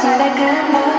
신발 그